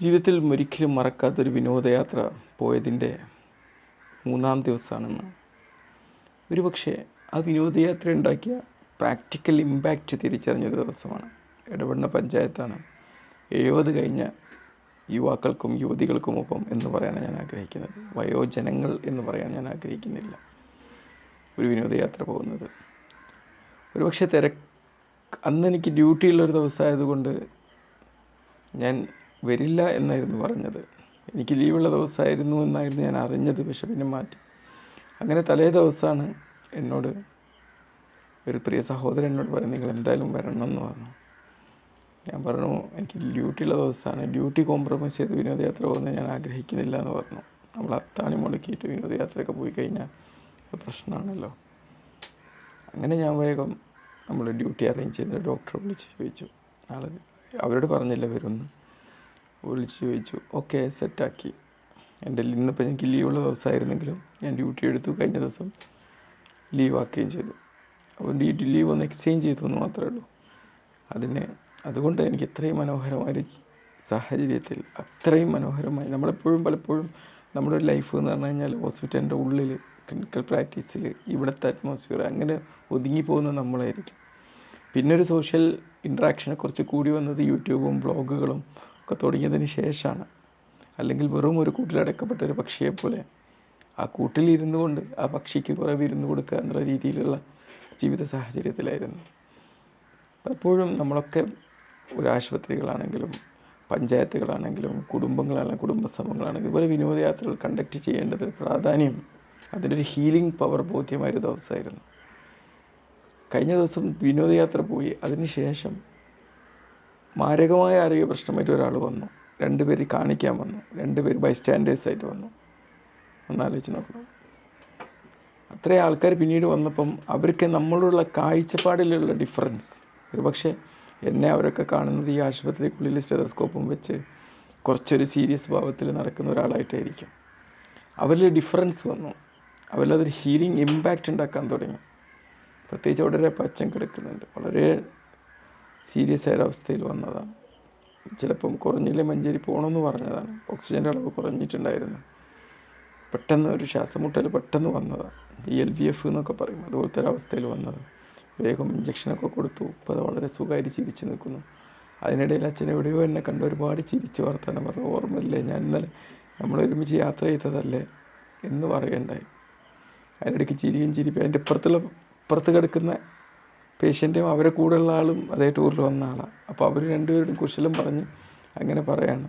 ജീവിതത്തിൽ ഒരിക്കലും മറക്കാത്തൊരു വിനോദയാത്ര പോയതിന്റെ മൂന്നാം ദിവസമാണെന്ന്. ഒരുപക്ഷെ ആ വിനോദയാത്ര ഉണ്ടാക്കിയ പ്രാക്ടിക്കൽ ഇമ്പാക്റ്റ് തിരിച്ചറിഞ്ഞൊരു ദിവസമാണ്. ഇടപെടുന്ന പഞ്ചായത്താണ് എഴുപത് കഴിഞ്ഞ യുവാക്കൾക്കും യുവതികൾക്കുമൊപ്പം എന്ന് പറയാനാണ് ഞാൻ ആഗ്രഹിക്കുന്നത്. വയോജനങ്ങൾ എന്ന് പറയാൻ ഞാൻ ആഗ്രഹിക്കുന്നില്ല ഒരു വിനോദയാത്ര പോകുന്നത്. ഒരുപക്ഷെ തിരക്ക് അന്ന് എനിക്ക് ഡ്യൂട്ടിയുള്ളൊരു ദിവസമായതുകൊണ്ട് ഞാൻ വരില്ല എന്നായിരുന്നു പറഞ്ഞത്. എനിക്ക് ലീവുള്ള ദിവസമായിരുന്നു എന്നായിരുന്നു ഞാൻ അറിഞ്ഞത് പക്ഷെ പിന്നെ മാറ്റി. അങ്ങനെ തലേ ദിവസമാണ് എന്നോട് ഒരു പ്രിയ സഹോദരൻ എന്നോട് പറഞ്ഞു നിങ്ങൾ എന്തായാലും വരണം എന്ന് പറഞ്ഞു. ഞാൻ പറഞ്ഞു എനിക്ക് ഡ്യൂട്ടിയുള്ള ദിവസമാണ്. ഡ്യൂട്ടി കോംപ്രമൈസ് ചെയ്ത് വിനോദയാത്ര പോകുന്നത് ഞാൻ ആഗ്രഹിക്കുന്നില്ല എന്ന് പറഞ്ഞു. നമ്മൾ അത്താണി മുടക്കിയിട്ട് വിനോദയാത്രയൊക്കെ പോയി കഴിഞ്ഞാൽ പ്രശ്നമാണല്ലോ. അങ്ങനെ ഞാൻ വേഗം നമ്മൾ ഡ്യൂട്ടി അറേഞ്ച് ചെയ്ത് ഡോക്ടറെ വിളിച്ച് ചോദിച്ചു. നാളെ അവരോട് പറഞ്ഞില്ല വരുമെന്ന് വിളിച്ച് ചോദിച്ചു ഓക്കെ സെറ്റാക്കി എന്റെ ഇന്നിപ്പോൾ എനിക്ക് ലീവുള്ള ദിവസമായിരുന്നെങ്കിലും ഞാൻ ഡ്യൂട്ടി എടുത്തു കഴിഞ്ഞ ദിവസം ലീവ് ആക്കുകയും ചെയ്തു. അപ്പോൾ ഡ്യൂട്ടി ലീവ് ഒന്ന് എക്സ്ചേഞ്ച് ചെയ്തു എന്ന് മാത്രമേ ഉള്ളൂ. അതിന് അതുകൊണ്ട് എനിക്ക് ഇത്രയും മനോഹരമായൊരു സാഹചര്യത്തിൽ അത്രയും മനോഹരമായി നമ്മളെപ്പോഴും പലപ്പോഴും നമ്മുടെ ലൈഫ് എന്ന് പറഞ്ഞു കഴിഞ്ഞാൽ ഹോസ്പിറ്റലിന്റെ ഉള്ളിൽ ക്ലിനിക്കൽ പ്രാക്ടീസിൽ ഇവിടുത്തെ അറ്റ്മോസ്ഫിയർ അങ്ങനെ ഒതുങ്ങിപ്പോകുന്ന നമ്മളായിരിക്കും. പിന്നെ ഒരു സോഷ്യൽ ഇൻട്രാക്ഷനെ കുറച്ച് കൂടി വന്നത് യൂട്യൂബും ബ്ലോഗുകളും ഒക്കെ തുടങ്ങിയതിന് ശേഷമാണ് അല്ലെങ്കിൽ വെറും ഒരു കൂട്ടിലടക്കപ്പെട്ട ഒരു പക്ഷിയെ പോലെ ആ കൂട്ടിലിരുന്നു കൊണ്ട് ആ പക്ഷിക്ക് കുറേ വിരുന്ന് കൊടുക്കുക എന്നുള്ള രീതിയിലുള്ള ജീവിത സാഹചര്യത്തിലായിരുന്നു. പലപ്പോഴും നമ്മളൊക്കെ ഒരു ആശുപത്രികളാണെങ്കിലും പഞ്ചായത്തുകളാണെങ്കിലും കുടുംബങ്ങളാണെങ്കിലും കുടുംബസമൂഹങ്ങളാണെങ്കിലും ഇതുപോലെ വിനോദയാത്രകൾ കണ്ടക്ട് ചെയ്യേണ്ടത് പ്രാധാന്യം അതിനൊരു ഹീലിംഗ് പവർ ബോധ്യമായൊരു ദിവസമായിരുന്നു. കഴിഞ്ഞ ദിവസം വിനോദയാത്ര പോയി. അതിനുശേഷം മാരകമായ ആരോഗ്യ പ്രശ്നമായിട്ട് ഒരാൾ വന്നു. രണ്ടുപേര് കാണിക്കാൻ വന്നു. രണ്ടുപേര് ബൈസ്റ്റാൻഡേഴ്സായിട്ട് വന്നു. ഒന്നാലോചിച്ച് നോക്കണം. അത്രയും ആൾക്കാർ പിന്നീട് വന്നപ്പം അവർക്ക് നമ്മളുള്ള കാഴ്ചപ്പാടിലുള്ള ഡിഫറൻസ് ഒരു പക്ഷേ എന്നെ അവരൊക്കെ കാണുന്നത് ഈ ആശുപത്രിക്കുള്ളിൽ സ്റ്റെതസ്കോപ്പും വെച്ച് കുറച്ചൊരു സീരിയസ് ഭാവത്തിൽ നടക്കുന്ന ഒരാളായിട്ടായിരിക്കും. അവരിൽ ഡിഫറൻസ് വന്നു. അവരിലതൊരു ഹീലിംഗ് ഇമ്പാക്റ്റ് ഉണ്ടാക്കാൻ തുടങ്ങി. പ്രത്യേകിച്ച് വളരെ പച്ചം കിടക്കുന്നുണ്ട്. വളരെ സീരിയസ് ആയ അവസ്ഥയിൽ വന്നതാണ്. ചിലപ്പം കുറഞ്ഞില്ലേ മഞ്ചേരി പോകണമെന്ന് പറഞ്ഞതാണ്. ഓക്സിജന്റെ അളവ് കുറഞ്ഞിട്ടുണ്ടായിരുന്നു. പെട്ടെന്ന് ഒരു ശ്വാസമുട്ടൽ പെട്ടെന്ന് വന്നതാണ്. ഈ എൽ വി എഫ് എന്നൊക്കെ പറയും. അതുപോലത്തെ ഒരു അവസ്ഥയിൽ വന്നത്. വേഗം ഇഞ്ചക്ഷനൊക്കെ കൊടുത്തു. ഇപ്പോൾ അത് വളരെ സുഖമായിട്ട് ചിരിച്ചു നിൽക്കുന്നു. അതിനിടയിൽ അച്ഛൻ എവിടെയോ എന്നെ കണ്ട് ഒരുപാട് ചിരിച്ച് വർത്താനം പറഞ്ഞു. ഓർമ്മയില്ലേ? ഞാൻ ഇന്നലെ നമ്മൾ ഒരുമിച്ച് യാത്ര ചെയ്തതല്ലേ എന്ന് പറയണ്ടായി. അതിനിടയ്ക്ക് ചിരിയും ചിരിപ്പും അതിന്റെ ഇപ്പുറത്തുള്ള ഇപ്പുറത്ത് കിടക്കുന്ന പേഷ്യന്റും അവരെ കൂടെയുള്ള ആളും അതേ ടൂറിൽ വന്ന ആളാണ് അപ്പോൾ അവർ രണ്ടുപേരും കുശലം പറഞ്ഞ് അങ്ങനെ പറയാണ്.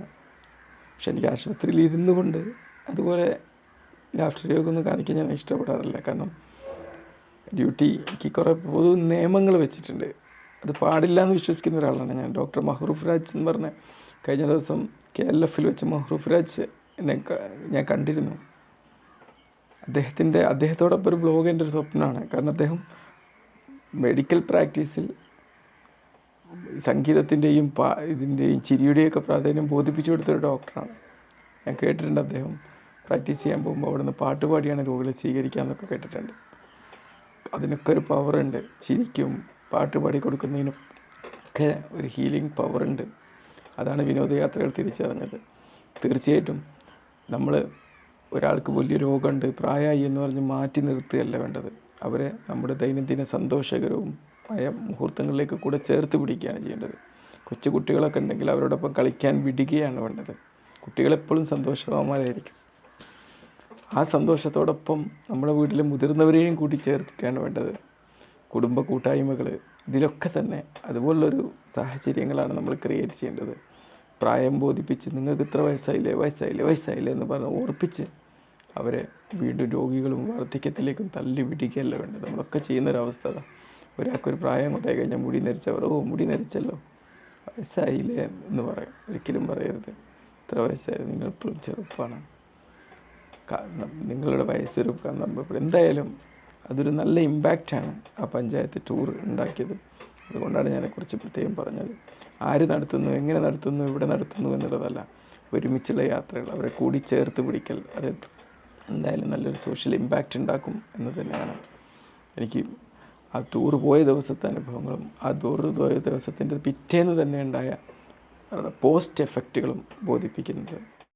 പക്ഷെ എനിക്ക് ആശുപത്രിയിൽ ഇരുന്നു കൊണ്ട് അതുപോലെ ലാഫ്റ്റർ ഒന്നും കാണിക്കാൻ ഞാൻ ഇഷ്ടപ്പെടാറില്ല. കാരണം ഡ്യൂട്ടിക്ക് കുറേ പൊതു നിയമങ്ങൾ വെച്ചിട്ടുണ്ട്. അത് പാടില്ല എന്ന് വിശ്വസിക്കുന്ന ഒരാളാണ് ഞാൻ. ഡോക്ടർ മഹ്റൂഫ് രാജ് എന്ന് പറഞ്ഞ കഴിഞ്ഞ ദിവസം കെ എൽ എഫിൽ വെച്ച് മഹ്റൂഫ് രാജ് എന്നെ ഞാൻ കണ്ടിരുന്നു. അദ്ദേഹത്തിന്റെ അദ്ദേഹത്തോടൊപ്പം ഒരു ബ്ലോഗ് എന്റെ ഒരു സ്വപ്നമാണ്. കാരണം അദ്ദേഹം മെഡിക്കൽ പ്രാക്ടീസിൽ സംഗീതത്തിന്റെയും പാ ഇതിന്റെയും ചിരിയുടെയൊക്കെ പ്രാധാന്യം ബോധിപ്പിച്ചു കൊടുത്തൊരു ഡോക്ടറാണ് ഞാൻ കേട്ടിട്ടുണ്ട് അദ്ദേഹം പ്രാക്ടീസ് ചെയ്യാൻ പോകുമ്പോൾ അവിടുന്ന് പാട്ട് പാടിയാണ് രോഗികളെ സ്വീകരിക്കുക എന്നൊക്കെ കേട്ടിട്ടുണ്ട്. അതിനൊക്കെ ഒരു പവറുണ്ട് ചിരിക്കും പാട്ട് പാടി കൊടുക്കുന്നതിനും ഒക്കെ ഒരു ഹീലിംഗ് പവറുണ്ട് അതാണ് വിനോദയാത്രകൾ തിരിച്ചറിഞ്ഞത്. തീർച്ചയായിട്ടും നമ്മൾ ഒരാൾക്ക് വലിയ രോഗമുണ്ട് പ്രായമായി എന്ന് പറഞ്ഞ് മാറ്റി നിർത്തുകയല്ല വേണ്ടത്. അവരെ നമ്മുടെ ദൈനംദിന സന്തോഷകരവും ആയ മുഹൂർത്തങ്ങളിലേക്ക് കൂടെ ചേർത്ത് പിടിക്കുകയാണ് ചെയ്യേണ്ടത്. കൊച്ചു കുട്ടികളൊക്കെ ഉണ്ടെങ്കിൽ അവരോടൊപ്പം കളിക്കാൻ വിടുകയാണ് വേണ്ടത്. കുട്ടികളെപ്പോഴും സന്തോഷവാന്മാരായിരിക്കും. ആ സന്തോഷത്തോടൊപ്പം നമ്മുടെ വീട്ടിലെ മുതിർന്നവരെയും കൂടി ചേർത്തിക്കാണ് വേണ്ടത്. കുടുംബ കൂട്ടായ്മകൾ ഇതിലൊക്കെ തന്നെ അതുപോലുള്ളൊരു സാഹചര്യങ്ങളാണ് നമ്മൾ ക്രിയേറ്റ് ചെയ്യേണ്ടത്. പ്രായം ബോധിപ്പിച്ച് നിങ്ങൾക്ക് ഇത്ര വയസ്സായില്ലേ വയസ്സായില്ലേ വയസ്സായില്ലേ എന്ന് പറഞ്ഞ് ഓർപ്പിച്ച് അവരെ വീണ്ടും രോഗികളും വാർദ്ധക്യത്തിലേക്കും തള്ളി വിടുകയല്ല വേണ്ടത്. നമ്മളൊക്കെ ചെയ്യുന്നൊരവസ്ഥ അതാ. ഒരാൾക്കൊരു പ്രായം കൊണ്ടായി കഴിഞ്ഞാൽ മുടി നരിച്ചവർ ഓ മുടി നരിച്ചല്ലോ. വയസ്സായില്ലേ? എന്ന് പറയും. ഒരിക്കലും പറയരുത്. ഇത്ര വയസ്സായി നിങ്ങൾ ഇപ്പോഴും ചെറുപ്പമാണ് കാരണം നിങ്ങളുടെ വയസ്സൊരു നമ്മൾ എന്തായാലും അതൊരു നല്ല ഇമ്പാക്റ്റാണ് ആ പഞ്ചായത്ത് ടൂർ ഉണ്ടാക്കിയത്. അതുകൊണ്ടാണ് ഞാനെക്കുറിച്ച് പ്രത്യേകം പറഞ്ഞത്. ആര് നടത്തുന്നു എങ്ങനെ നടത്തുന്നു എവിടെ നടത്തുന്നു എന്നുള്ളതല്ല. ഒരുമിച്ചുള്ള യാത്രകൾ അവരെ കൂടി ചേർത്ത് പിടിക്കൽ അത് എന്തായാലും നല്ലൊരു സോഷ്യൽ ഇമ്പാക്റ്റ് ഉണ്ടാക്കും എന്ന് തന്നെയാണ് എനിക്ക് ആ ടൂർ പോയ ദിവസത്തെ അനുഭവങ്ങളും ആ ടൂർ പോയ ദിവസത്തിന്റെ പിറ്റേന്ന് തന്നെ ഉണ്ടായ പോസ്റ്റ് എഫക്റ്റുകളും ബോധിപ്പിക്കുന്നത്.